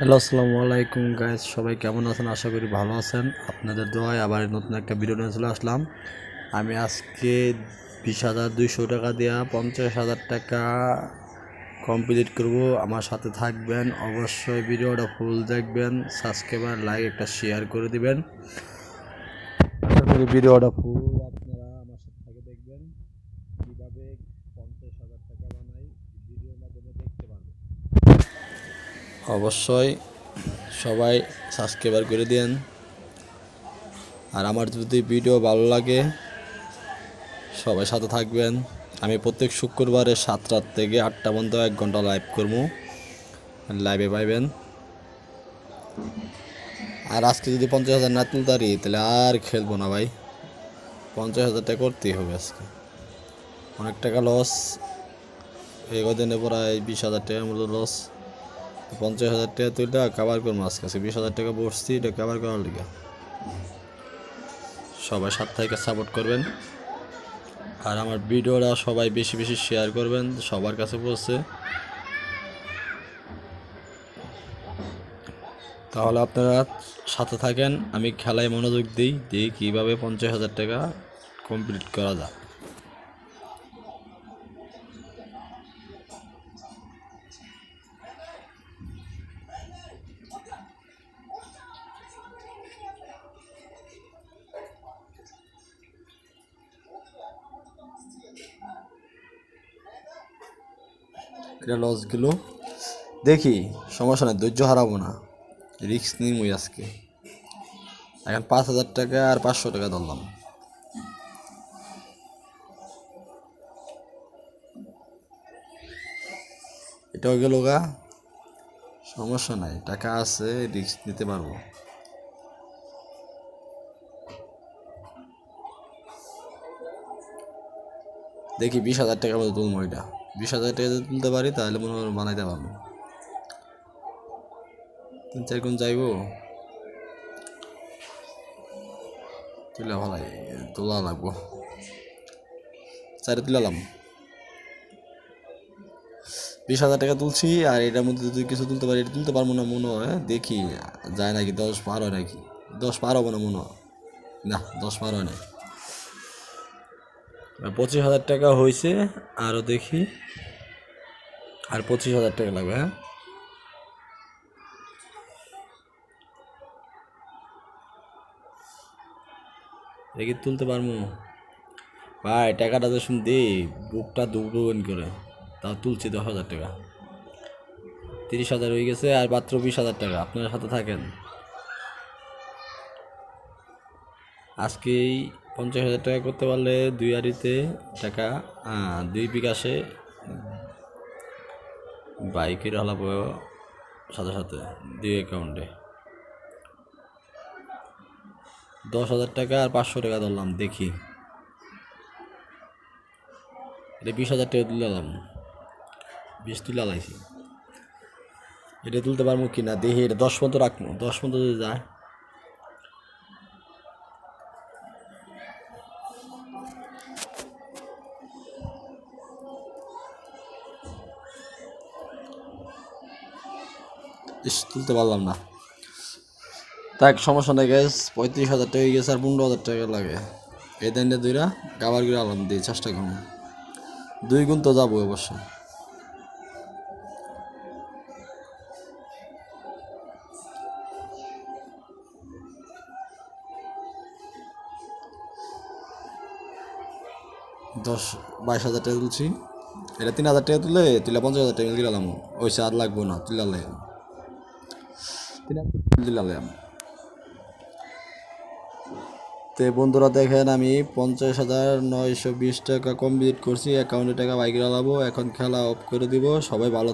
Hello, আসসালামু আলাইকুম guys সবাই কেমন আছেন? আশা করি ভালো আছেন। আপনাদের দোয়ায় আবার নতুন একটা ভিডিও নিয়ে চলে আসলাম। আমি আজকে বিশ হাজার দুইশো টাকা দেওয়া পঞ্চাশ হাজার টাকা কমপ্লিট করব। আমার সাথে থাকবেন, অবশ্যই ভিডিওটা ফুল দেখবেন সাবস্ক্রাইবার লাইক একটা শেয়ার করে দিবেন। আশা করি ভিডিওটা ফুল আপনারা আমার সাথে থেকে দেখবেন। কীভাবে পঞ্চাশ হাজার টাকা বানাই ভিডিওর মাধ্যমে দেখতে পারবেন। অবশ্যই সবাই সাবস্ক্রাইবার করে দেন আর আমার যদি ভিডিও ভালো লাগে, সবাই সাথে থাকবেন। আমি প্রত্যেক শুক্রবারে সাতটার থেকে আটটা পর্যন্ত এক ঘণ্টা লাইভ করব। লাইভে পাইবেন। আর আজকে যদি পঞ্চাশ হাজার না তুলতে পারি, তাহলে আর খেলব না ভাই। পঞ্চাশ হাজারটা করতেই হবে আজকে। অনেক টাকা লস এই কদিনে প্রায় বিশ হাজার টাকার মতো লস পঞ্চাশ হাজার টাকা তুইটা কাবার করব আজকে। আজকে বিশ হাজার টাকা বসছি, এটা কাবার করার লিগে। সবাই সাত থেকে সাপোর্ট করবেন। আর আমার ভিডিওটা সবাই বেশি বেশি শেয়ার করবেন, সবার কাছে পৌঁছে। তাহলে আপনারা সাথে থাকেন, আমি খেলায় মনোযোগ দিই দিই কীভাবে পঞ্চাশ হাজার টাকা কমপ্লিট করা যায়। এটা লসগুলো দেখি, সমস্যা নেই, ধৈর্য হারাবো না। রিক্স নিমই আজকে। এখন পাঁচ হাজার টাকা আর পাঁচশো টাকা ধরলাম। এটাও গেল গা। সমস্যা নাই, টাকা আছে রিক্স নিতে পারব। দেখি বিশ হাজার টাকার মতো তুলবো এটা। বিশ হাজার টাকা যদি তুলতে পারি, তাহলে মনে হয় বানাইতে পারব। তিন চার গুণ যাইব। তুলে ভালাই তোলা লাগবো। চারে তুলালাম। বিশ হাজার টাকা তুলছি, আর এটার মধ্যে যদি কিছু তুলতে পারি, এটা তুলতে পারব না মনে হয়। দেখি, যায় নাকি? দশ পার হয় নাকি? দশ পার হব না মনে হয়। না, দশ পার হয় না পঁচিশ হাজার টাকা হয়েছে আরও দেখি। আর পঁচিশ হাজার টাকা লাগবে হ্যাঁ? দেখি তুলতে পারব ভাই, টাকাটা তো শুন দে বুকটা দুগুণ করে। তাও তুলছি দশ হাজার টাকা। তিরিশ হাজার হয়ে গেছে, আর মাত্র বিশ হাজার টাকা। আপনার সাথে থাকেন। আজকেই পঞ্চাশ হাজার টাকা করতে পারলে দুই আড়িতে টাকা দুই বিকাশে বাইকের হলাপ সাথে সাথে দুই অ্যাকাউন্টে দশ হাজার টাকা আর পাঁচশো টাকা ধরলাম, দেখি। এটা বিশ হাজার টাকা তুললাম বিশ তুলে লাইছি এটা তুলতে পারব কি না দেখি এটা দশ মতো রাখব। দশ মতো যদি যায় তুলতে পারলাম না। তাক সমস্যা নেই গ্যাস পঁয়ত্রিশ হাজার টাকা গেছে আর পনেরো হাজার টাকা লাগে। এই দিনটা দুইটা গাবার করে আলাম, দিয়ে চেষ্টা করুন দুই গুণ তো যাব অবশ্য। দশ, বাইশ হাজার টাকা তুলছি। এটা তিন হাজার টাকা তুলে তুলে পঞ্চাশ হাজার টাকা দিলাম ওইসে আর লাগবো না, তুলে আলাম তো তে বন্ধুরা দেখেন, আমি পঞ্চাশ হাজার নয়শো বিশ টাকা কমপ্লিট করছি। অ্যাকাউন্টে টাকা বাইক লাগাবো এখন খেলা অফ করে দিব। সবাই ভালো